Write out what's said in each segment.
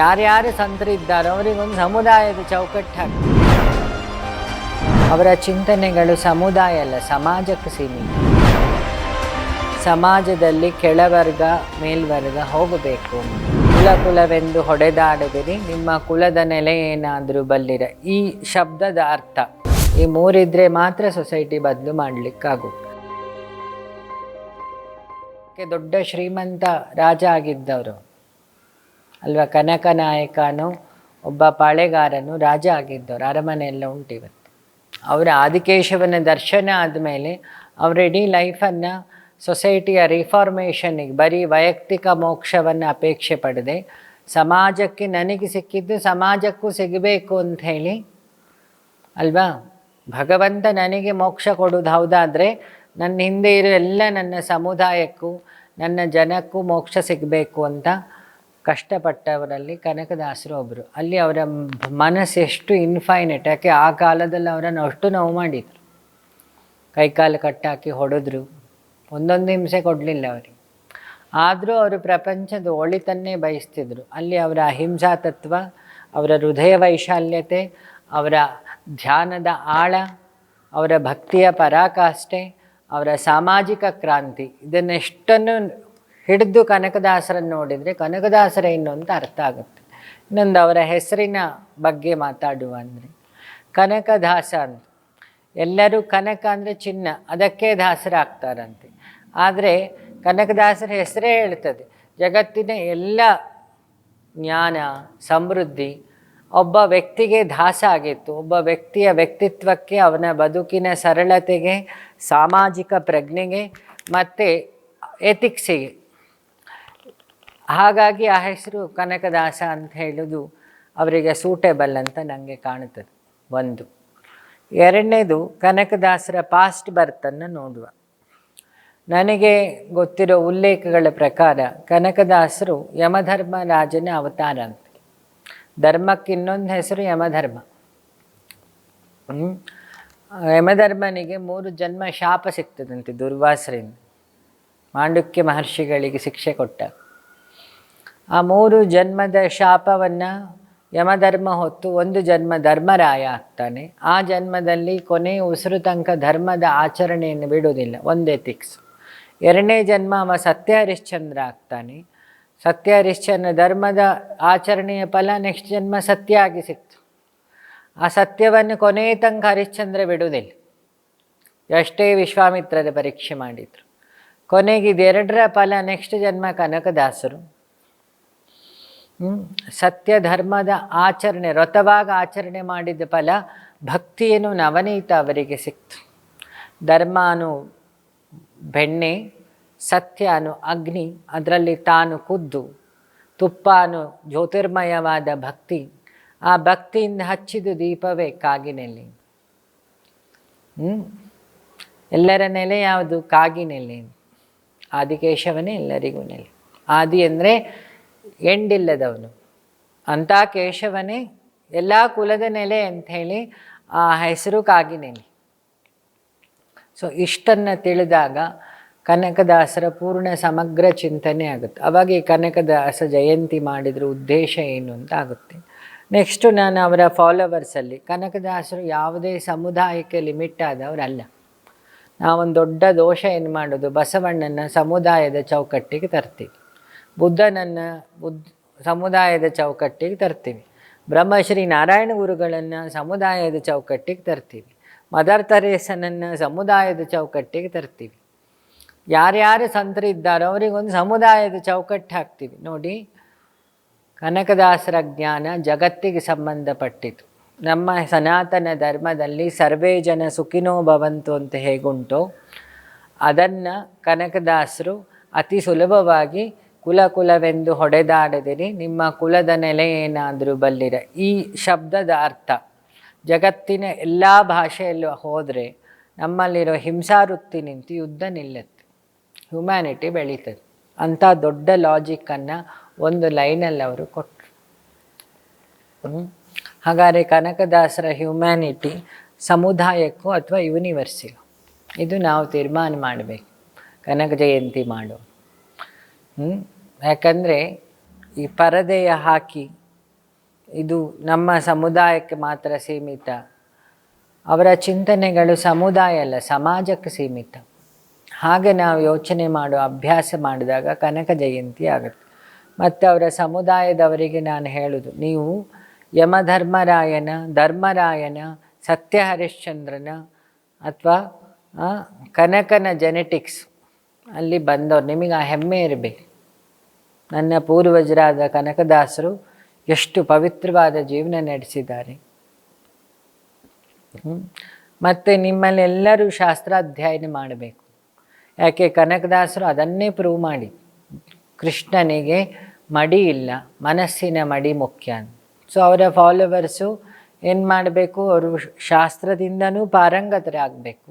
ಯಾರ್ಯಾರು ಸಂತರಿದ್ದಾರೋ ಅವರಿಗೊಂದು ಸಮುದಾಯದ ಚೌಕಟ್ಟು ಹಾಕಿ. ಅವರ ಚಿಂತನೆಗಳು ಸಮುದಾಯ ಅಲ್ಲ, ಸಮಾಜಕ್ಕೆ ಸೀಮಿತ. ಸಮಾಜದಲ್ಲಿ ಕೆಳವರ್ಗ, ಮೇಲ್ವರ್ಗ ಹೋಗಬೇಕು. ಕುಲ ಕುಲವೆಂದು ಹೊಡೆದಾಡದಿರಿ, ನಿಮ್ಮ ಕುಲದ ನೆಲೆ ಏನಾದರೂ ಬಲ್ಲಿರ. ಈ ಶಬ್ದದ ಅರ್ಥ, ಈ ಮೂರಿದ್ರೆ ಮಾತ್ರ ಸೊಸೈಟಿ ಬದಲು ಮಾಡಲಿಕ್ಕಾಗುತ್ತೆ ಕ್ಕೆ ದೊಡ್ಡ ಶ್ರೀಮಂತ ರಾಜ ಆಗಿದ್ದವರು ಅಲ್ವಾ? ಕನಕ ನಾಯಕನು ಒಬ್ಬ ಪಾಳೆಗಾರನು ರಾಜ ಆಗಿದ್ದವರು, ಅರಮನೆಯೆಲ್ಲ ಉಂಟು ಇವತ್ತು ಅವರ ಆದಿಕೇಶವನ ದರ್ಶನ ಆದಮೇಲೆ ಅವರ ಇಡೀ ಲೈಫನ್ನು ಸೊಸೈಟಿಯ ರಿಫಾರ್ಮೇಷನಿಗೆ ಬರೀ ವೈಯಕ್ತಿಕ ಮೋಕ್ಷವನ್ನು ಅಪೇಕ್ಷೆ ಪಡದೆ, ಸಮಾಜಕ್ಕೆ ನನಗೆ ಸಿಕ್ಕಿದ್ದು ಸಮಾಜಕ್ಕೂ ಸಿಗಬೇಕು ಅಂತ ಹೇಳಿ, ಅಲ್ವಾ? ಭಗವಂತ ನನಗೆ ಮೋಕ್ಷ ಕೊಡೋದು ಹೌದಾದರೆ ನನ್ನ ಹಿಂದೆ ಇರೋ ಎಲ್ಲ ನನ್ನ ಸಮುದಾಯಕ್ಕೂ, ನನ್ನ ಜನಕ್ಕೂ ಮೋಕ್ಷ ಸಿಗಬೇಕು ಅಂತ ಕಷ್ಟಪಟ್ಟವರಲ್ಲಿ ಕನಕದಾಸರು ಒಬ್ಬರು ಅಲ್ಲಿ ಅವರ ಮನಸ್ಸು ಎಷ್ಟು ಇನ್ಫೈನೆಟ್ ಯಾಕೆ ಆ ಕಾಲದಲ್ಲಿ ಅವರನ್ನು ಅಷ್ಟು ನೋವು ಮಾಡಿದರು. ಕೈಕಾಲು ಕಟ್ಟಾಕಿ ಹೊಡೆದ್ರು. ಒಂದೊಂದು ಹಿಂಸೆ ಕೊಡಲಿಲ್ಲ ಅವರಿಗೆ. ಆದರೂ ಅವರು ಪ್ರಪಂಚದ ಒಳಿತನ್ನೇ ಬಯಸ್ತಿದ್ರು. ಅಲ್ಲಿ ಅವರ ಅಹಿಂಸಾ ತತ್ವ, ಅವರ ಹೃದಯ ವೈಶಾಲ್ಯತೆ, ಅವರ ಧ್ಯಾನದ ಆಳ, ಅವರ ಭಕ್ತಿಯ ಪರಾಕಾಷ್ಠೆ, ಅವರ ಸಾಮಾಜಿಕ ಕ್ರಾಂತಿ, ಇದನ್ನೆಷ್ಟನ್ನು ಹಿಡಿದು ಕನಕದಾಸರನ್ನು ನೋಡಿದರೆ ಕನಕದಾಸರೇನು ಅಂತ ಅರ್ಥ ಆಗುತ್ತೆ. ಇನ್ನೊಂದು ಅವರ ಹೆಸರಿನ ಬಗ್ಗೆ ಮಾತಾಡುವ ಅಂದರೆ, ಕನಕದಾಸ ಅಂತ. ಎಲ್ಲರೂ ಕನಕ ಅಂದರೆ ಚಿನ್ನ, ಅದಕ್ಕೆ ದಾಸರಾಗ್ತಾರಂತೆ. ಆದರೆ ಕನಕದಾಸರ ಹೆಸರೇ ಹೇಳ್ತದೆ. ಜಗತ್ತಿನ ಎಲ್ಲ ಜ್ಞಾನ, ಸಮೃದ್ಧಿ ಒಬ್ಬ ವ್ಯಕ್ತಿಗೆ ದಾಸ ಆಗಿತ್ತು. ಒಬ್ಬ ವ್ಯಕ್ತಿಯ ವ್ಯಕ್ತಿತ್ವಕ್ಕೆ, ಅವನ ಬದುಕಿನ ಸರಳತೆಗೆ, ಸಾಮಾಜಿಕ ಪ್ರಜ್ಞೆಗೆ, ಮತ್ತು ಎಥಿಕ್ಸಿಗೆ ಹಾಗಾಗಿ ಆ ಹೆಸರು ಕನಕದಾಸ ಅಂತ ಹೇಳೋದು ಅವರಿಗೆ ಸೂಟೇಬಲ್ ಅಂತ ನನಗೆ ಕಾಣುತ್ತದೆ. ಒಂದು. ಎರಡನೇದು ಕನಕದಾಸರ ಪಾಸ್ಟ್ ಬರ್ತನ್ನು ನೋಡುವ. ನನಗೆ ಗೊತ್ತಿರೋ ಉಲ್ಲೇಖಗಳ ಪ್ರಕಾರ ಕನಕದಾಸರು ಯಮಧರ್ಮರಾಜನ ಅವತಾರ ಅಂತ. ಧರ್ಮಕ್ಕೆ ಇನ್ನೊಂದು ಹೆಸರು ಯಮಧರ್ಮ? ಯಮಧರ್ಮನಿಗೆ ಮೂರು ಜನ್ಮ ಶಾಪ ಸಿಗ್ತದಂತೆ ದುರ್ವಾಸರಿಂದ. ಮಾಂಡುಕ್ಯ ಮಹರ್ಷಿಗಳಿಗೆ ಶಿಕ್ಷೆ ಕೊಟ್ಟ ಆ ಮೂರು ಜನ್ಮದ ಶಾಪವನ್ನು ಯಮಧರ್ಮ ಹೊತ್ತು ಒಂದು ಜನ್ಮ ಧರ್ಮರಾಯ ಆಗ್ತಾನೆ. ಆ ಜನ್ಮದಲ್ಲಿ ಕೊನೆ ಉಸಿರು ತನಕ ಧರ್ಮದ ಆಚರಣೆಯನ್ನು ಬಿಡುವುದಿಲ್ಲ. ಒಂದೇ ತಿಕ್ಸ್ ಎರಡನೇ ಜನ್ಮ ಅವ ಸತ್ಯ ಹರಿಶ್ಚಂದ್ರ ಆಗ್ತಾನೆ. ಸತ್ಯ ಹರಿಶ್ಚಂದ್ರ ಧರ್ಮದ ಆಚರಣೆಯ ಫಲ ನೆಕ್ಸ್ಟ್ ಜನ್ಮ ಸತ್ಯ ಆಗಿ ಸಿಕ್ತು. ಆ ಸತ್ಯವನ್ನು ಕೊನೆಯ ತನಕ ಹರಿಶ್ಚಂದ್ರ ಬಿಡುವುದಿಲ್ಲ. ಎಷ್ಟೇ ವಿಶ್ವಾಮಿತ್ರರ ಪರೀಕ್ಷೆ ಮಾಡಿದರು. ಕೊನೆಗೆ ಇದೆರಡರ ಫಲ ನೆಕ್ಸ್ಟ್ ಜನ್ಮ ಕನಕದಾಸರು? ಸತ್ಯ ಧರ್ಮದ ಆಚರಣೆ ವ್ರತವಾಗಿ ಆಚರಣೆ ಮಾಡಿದ ಫಲ ಭಕ್ತಿಯನ್ನು ನವನೀತ ಅವರಿಗೆ ಸಿಕ್ತು. ಧರ್ಮಾನು ಬೆಣ್ಣೆ, ಸತ್ಯ ಅನು ಅಗ್ನಿ, ಅದರಲ್ಲಿ ತಾನು ಕುದ್ದು ತುಪ್ಪಾನು ಜ್ಯೋತಿರ್ಮಯವಾದ ಭಕ್ತಿ, ಆ ಭಕ್ತಿಯಿಂದ ಹಚ್ಚಿದ ದೀಪವೇ ಕಾಗಿನೆಲ್ಲಿ. ಎಲ್ಲರ ನೆಲೆ ಯಾವುದು? ಕಾಗಿನೆಲೆ ಆದಿಕೇಶವನೇ ಎಲ್ಲರಿಗೂ ನೆಲೆ. ಆದಿ ಅಂದರೆ ಎಂಡಿಲ್ಲದವನು. ಅಂಥ ಕೇಶವನೇ, ಎಲ್ಲ ಕುಲದ ನೆಲೆ ಅಂಥೇಳಿ ಆ ಹೆಸರು ಕಾಗಿನೆಲೆ ಸೊ ಇಷ್ಟನ್ನು ತಿಳಿದಾಗ ಕನಕದಾಸರ ಪೂರ್ಣ ಸಮಗ್ರ ಚಿಂತನೆ ಆಗುತ್ತೆ. ಅವಾಗ ಈ ಕನಕದಾಸ ಜಯಂತಿ ಮಾಡಿದ್ರ ಉದ್ದೇಶ ಏನು ಅಂತ ಆಗುತ್ತೆ. ನೆಕ್ಸ್ಟು ನಾನು ಅವರ ಫಾಲೋವರ್ಸಲ್ಲಿ ಕನಕದಾಸರು ಯಾವುದೇ ಸಮುದಾಯಕ್ಕೆ ಲಿಮಿಟ್ ಆದವರಲ್ಲ. ನಾವೊಂದು ದೊಡ್ಡ ದೋಷ ಏನು ಮಾಡೋದು? ಬಸವಣ್ಣನ ಸಮುದಾಯದ ಚೌಕಟ್ಟಿಗೆ ತರ್ತೀವಿ. ಬುದ್ಧನನ್ನು ಬುದ್ಧ ಸಮುದಾಯದ ಚೌಕಟ್ಟಿಗೆ ತರ್ತೀವಿ. ಬ್ರಹ್ಮಶ್ರೀ ನಾರಾಯಣ ಗುರುಗಳನ್ನು ಸಮುದಾಯದ ಚೌಕಟ್ಟಿಗೆ ತರ್ತೀವಿ. ಮದರ್ ತರೇಸನನ್ನು ಸಮುದಾಯದ ಚೌಕಟ್ಟಿಗೆ ತರ್ತೀವಿ. ಯಾರ್ಯಾರು ಸಂತರಿದ್ದಾರೋ ಅವರಿಗೊಂದು ಸಮುದಾಯದ ಚೌಕಟ್ಟು ಹಾಕ್ತೀವಿ. ನೋಡಿ, ಕನಕದಾಸರ ಜ್ಞಾನ ಜಗತ್ತಿಗೆ ಸಂಬಂಧಪಟ್ಟಿತು. ನಮ್ಮ ಸನಾತನ ಧರ್ಮದಲ್ಲಿ ಸರ್ವೇ ಜನ ಸುಖಿನೋ ಭವಂತು ಅಂತ ಹೇಗುಂಟೋ, ಅದನ್ನು ಕನಕದಾಸರು ಅತಿ ಸುಲಭವಾಗಿ ಕುಲ ಕುಲವೆಂದು ಹೊಡೆದಾಡದಿರಿ, ನಿಮ್ಮ ಕುಲದ ನೆಲೆ ಏನಾದರೂ ಬಲ್ಲಿರ. ಈ ಶಬ್ದದ ಅರ್ಥ, ಜಗತ್ತಿನ ಎಲ್ಲ ಭಾಷೆಯಲ್ಲೂ ಹೋದರೆ ನಮ್ಮಲ್ಲಿರೋ ಹಿಂಸಾವೃತ್ತಿ ನಿಂತು ಯುದ್ಧ ನಿಲ್ಲುತ್ತೆ ಹ್ಯುಮ್ಯಾನಿಟಿ ಬೆಳೀತದೆ. ಅಂಥ ದೊಡ್ಡ ಲಾಜಿಕ್ಕನ್ನು ಒಂದು ಲೈನಲ್ಲಿ ಅವರು ಕೊಟ್ಟರು? ಹಾಗಾದರೆ ಕನಕದಾಸರ ಹ್ಯುಮ್ಯಾನಿಟಿ ಸಮುದಾಯಕ್ಕೂ ಅಥವಾ ಯೂನಿವರ್ಸಿಗೂ ಇದು ನಾವು ತೀರ್ಮಾನ ಮಾಡಬೇಕು. ಕನಕ ಜಯಂತಿ ಮಾಡೋ ಹ್ಮ್? ಯಾಕಂದರೆ ಈ ಪರದೆಯ ಹಾಕಿ ಇದು ನಮ್ಮ ಸಮುದಾಯಕ್ಕೆ ಮಾತ್ರ ಸೀಮಿತ. ಅವರ ಚಿಂತನೆಗಳು ಸಮುದಾಯ ಅಲ್ಲ, ಸಮಾಜಕ್ಕೆ ಸೀಮಿತ. ಹಾಗೆ ನಾವು ಯೋಚನೆ ಮಾಡುವ ಅಭ್ಯಾಸ ಮಾಡಿದಾಗ ಕನಕ ಜಯಂತಿ ಆಗುತ್ತೆ. ಮತ್ತು ಅವರ ಸಮುದಾಯದವರಿಗೆ ನಾನು ಹೇಳೋದು, ನೀವು ಯಮಧರ್ಮರಾಯನ, ಧರ್ಮರಾಯನ ಸತ್ಯ ಹರಿಶ್ಚಂದ್ರನ ಅಥವಾ ಕನಕನ ಜೆನೆಟಿಕ್ಸ್ ಅಲ್ಲಿ ಬಂದವ್ರು, ನಿಮಗೆ ಆ ಹೆಮ್ಮೆ ಇರಬೇಕು. ನನ್ನ ಪೂರ್ವಜರಾದ ಕನಕದಾಸರು ಎಷ್ಟು ಪವಿತ್ರವಾದ ಜೀವನ ನಡೆಸಿದ್ದಾರೆ. ಮತ್ತು ನಿಮ್ಮಲ್ಲೆಲ್ಲರೂ ಶಾಸ್ತ್ರಾಧ್ಯಯನ ಮಾಡಬೇಕು. ಯಾಕೆ ಕನಕದಾಸರು ಅದನ್ನೇ ಪ್ರೂವ್ ಮಾಡಿ ಕೃಷ್ಣನಿಗೆ ಮಡಿ ಇಲ್ಲ, ಮನಸ್ಸಿನ ಮಡಿ ಮುಖ್ಯ ಸೊ ಅವರ ಫಾಲೋವರ್ಸು ಏನು ಮಾಡಬೇಕು? ಅವರು ಶಾಸ್ತ್ರದಿಂದನೂ ಪಾರಂಗತರಾಗಬೇಕು.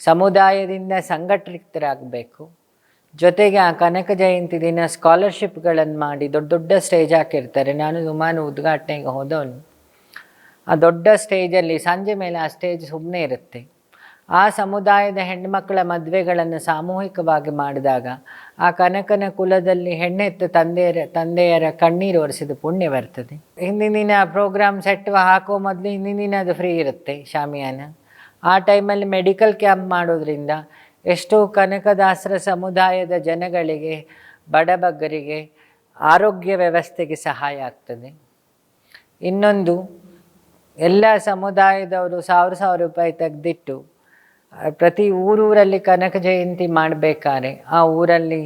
ಸಮುದಾಯದಿಂದ ಸಂಘಟಿತರಾಗಬೇಕು. ಜೊತೆಗೆ ಆ ಕನಕ ಜಯಂತಿ ದಿನ ಸ್ಕಾಲರ್ಶಿಪ್ಗಳನ್ನು ಮಾಡಿ ದೊಡ್ಡ ದೊಡ್ಡ ಸ್ಟೇಜ್ ಹಾಕಿರ್ತಾರೆ. ನಾನು ಸುಮಾರು ಉದ್ಘಾಟನೆಗೆ ಹೋದವನು. ಆ ದೊಡ್ಡ ಸ್ಟೇಜಲ್ಲಿ ಸಂಜೆ ಮೇಲೆ ಆ ಸ್ಟೇಜ್ ಸುಮ್ಮನೆ ಇರುತ್ತೆ. ಆ ಸಮುದಾಯದ ಹೆಣ್ಮಕ್ಕಳ ಮದುವೆಗಳನ್ನು ಸಾಮೂಹಿಕವಾಗಿ ಮಾಡಿದಾಗ ಆ ಕನಕನ ಕುಲದಲ್ಲಿ ಹೆಣ್ಣೆತ್ತ ತಂದೆಯರ ತಂದೆಯರ ಕಣ್ಣೀರು ಒರೆಸಿದ ಪುಣ್ಯ ಬರ್ತದೆ. ಹಿಂದಿನ ದಿನ ಪ್ರೋಗ್ರಾಮ್ ಸೆಟ್ ಹಾಕೋ ಮೊದಲು ಹಿಂದಿನ ದಿನ ಅದು ಫ್ರೀ ಇರುತ್ತೆ ಶಾಮಿಯಾನ. ಆ ಟೈಮಲ್ಲಿ ಮೆಡಿಕಲ್ ಕ್ಯಾಂಪ್ ಮಾಡೋದ್ರಿಂದ ಎಷ್ಟೋ ಕನಕದಾಸರ ಸಮುದಾಯದ ಜನಗಳಿಗೆ, ಬಡಬಗ್ಗರಿಗೆ ಆರೋಗ್ಯ ವ್ಯವಸ್ಥೆಗೆ ಸಹಾಯ ಆಗ್ತದೆ. ಇನ್ನೊಂದು, ಎಲ್ಲ ಸಮುದಾಯದವರು ಸಾವಿರ ಸಾವಿರ ರೂಪಾಯಿ ತೆಗೆದಿಟ್ಟು, ಪ್ರತಿ ಊರೂರಲ್ಲಿ ಕನಕ ಜಯಂತಿ ಮಾಡಬೇಕಾದ್ರೆ ಆ ಊರಲ್ಲಿ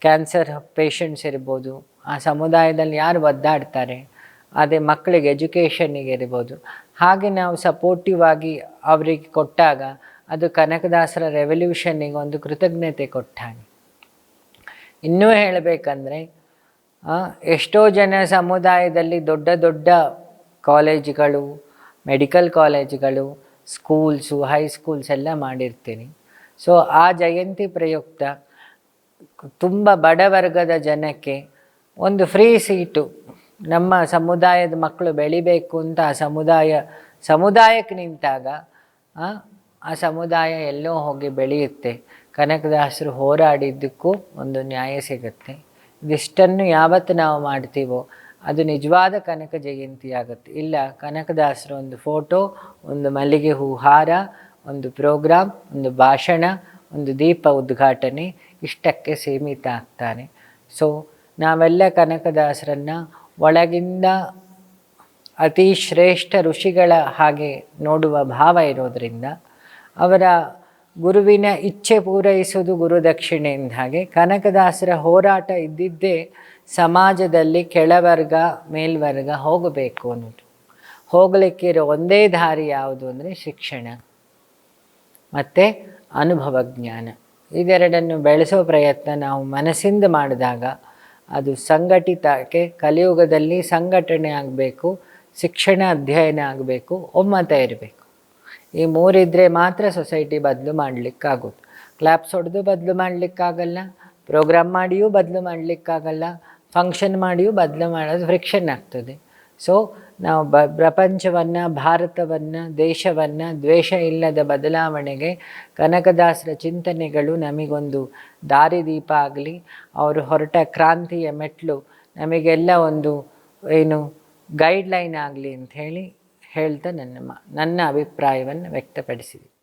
ಕ್ಯಾನ್ಸರ್ ಪೇಷಂಟ್ಸ್ ಇರ್ಬೋದು, ಆ ಸಮುದಾಯದಲ್ಲಿ ಯಾರು ಒದ್ದಾಡ್ತಾರೆ, ಅದೇ ಮಕ್ಕಳಿಗೆ ಎಜುಕೇಷನ್ನಿಗೆ ಇರ್ಬೋದು. ಹಾಗೆ ನಾವು ಸಪೋರ್ಟಿವ್ ಆಗಿ ಅವರಿಗೆ ಕೊಟ್ಟಾಗ ಅದು ಕನಕದಾಸರ ರೆವಲ್ಯೂಷನ್ನಿಗೆ ಒಂದು ಕೃತಜ್ಞತೆ ಕೊಟ್ಟಾನೆ. ಇನ್ನೂ ಹೇಳಬೇಕಂದ್ರೆ ಎಷ್ಟೋ ಜನ ಸಮುದಾಯದಲ್ಲಿ ದೊಡ್ಡ ದೊಡ್ಡ ಕಾಲೇಜುಗಳು ಮೆಡಿಕಲ್ ಕಾಲೇಜುಗಳು ಸ್ಕೂಲ್ಸು ಹೈಸ್ಕೂಲ್ಸ್ ಎಲ್ಲ ಮಾಡಿರ್ತೀನಿ. ಸೊ ಆ ಜಯಂತಿ ಪ್ರಯುಕ್ತ ತುಂಬ ಬಡವರ್ಗದ ಜನಕ್ಕೆ ಒಂದು ಫ್ರೀ ಸೀಟು ನಮ್ಮ ಸಮುದಾಯದ ಮಕ್ಕಳು ಬೆಳಿಬೇಕು ಅಂತ ಆ ಸಮುದಾಯ, ಸಮುದಾಯಕ್ಕೆ ನಿಂತಾಗ ಆ, ಸಮುದಾಯ ಎಲ್ಲೋ ಹೋಗಿ ಬೆಳೆಯುತ್ತೆ. ಕನಕದಾಸರು ಹೋರಾಡಿದ್ದಕ್ಕೂ ಒಂದು ನ್ಯಾಯ ಸಿಗುತ್ತೆ. ಇದಿಷ್ಟನ್ನು ಯಾವತ್ತು ನಾವು ಮಾಡ್ತೀವೋ ಅದು ನಿಜವಾದ ಕನಕ ಜಯಂತಿ ಆಗುತ್ತೆ ಇಲ್ಲ ಕನಕದಾಸರು ಒಂದು ಫೋಟೋ ಒಂದು ಮಲ್ಲಿಗೆ ಹೂ ಹಾರ ಒಂದು ಪ್ರೋಗ್ರಾಮ್ ಒಂದು ಭಾಷಣ ಒಂದು ದೀಪ ಉದ್ಘಾಟನೆ ಇಷ್ಟಕ್ಕೆ ಸೀಮಿತ ಆಗ್ತಾನೆ. ಸೊ ನಾವೆಲ್ಲ ಕನಕದಾಸರನ್ನು ಒಳಗಿಂದ ಅತಿ ಶ್ರೇಷ್ಠ ಋಷಿಗಳ ಹಾಗೆ ನೋಡುವ ಭಾವ ಇರೋದರಿಂದ ಅವರ ಗುರುವಿನ ಇಚ್ಛೆ ಪೂರೈಸುವುದು ಗುರುದಕ್ಷಿಣೆಯಿಂದ ಹಾಗೆ. ಕನಕದಾಸರ ಹೋರಾಟ ಇದ್ದಿದ್ದೇ ಸಮಾಜದಲ್ಲಿ ಕೆಳವರ್ಗ, ಮೇಲ್ವರ್ಗ ಹೋಗಬೇಕು ಅನ್ನೋದು. ಹೋಗಲಿಕ್ಕಿರೋ ಒಂದೇ ದಾರಿ ಯಾವುದು ಅಂದರೆ ಶಿಕ್ಷಣ ಮತ್ತು ಅನುಭವ ಜ್ಞಾನ. ಇದೆರಡನ್ನು ಬೆಳೆಸೋ ಪ್ರಯತ್ನ ನಾವು ಮನಸ್ಸಿಂದ ಮಾಡಿದಾಗ ಅದು ಸಂಘಟಿತಕ್ಕೆ ಕಲಿಯುಗದಲ್ಲಿ ಸಂಘಟನೆ ಆಗಬೇಕು, ಶಿಕ್ಷಣ ಅಧ್ಯಯನ ಆಗಬೇಕು, ಒಮ್ಮತ ಇರಬೇಕು. ಈ ಮೂರಿದ್ರೆ ಮಾತ್ರ ಸೊಸೈಟಿ ಬದಲು ಮಾಡಲಿಕ್ಕಾಗುತ್ತೆ ಕ್ಲಾಪ್ಸ್ ಹೊಡೆದು ಬದಲು ಮಾಡಲಿಕ್ಕಾಗಲ್ಲ ಪ್ರೋಗ್ರಾಮ್ ಮಾಡಿಯೂ ಬದಲು ಮಾಡಲಿಕ್ಕಾಗಲ್ಲ ಫಂಕ್ಷನ್ ಮಾಡಿಯೂ ಬದಲು ಮಾಡೋದು ಫ್ರಿಕ್ಷನ್ ಆಗ್ತದೆ. ಸೊ ನಾವು ಬ, ಪ್ರಪಂಚವನ್ನು, ಭಾರತವನ್ನು, ದೇಶವನ್ನು ದ್ವೇಷ ಇಲ್ಲದ ಬದಲಾವಣೆಗೆ ಕನಕದಾಸರ ಚಿಂತನೆಗಳು ನಮಗೊಂದು ದಾರಿದೀಪ ಆಗಲಿ, ಅವರು ಹೊರಟ ಕ್ರಾಂತಿಯ ಮೆಟ್ಲು ನಮಗೆಲ್ಲ ಒಂದು ಏನು ಗೈಡ್ಲೈನ್ ಆಗಲಿ ಅಂಥೇಳಿ ಹೇಳ್ತಾ ನನ್ನ ನನ್ನ ಅಭಿಪ್ರಾಯವನ್ನು ವ್ಯಕ್ತಪಡಿಸಿದೆ.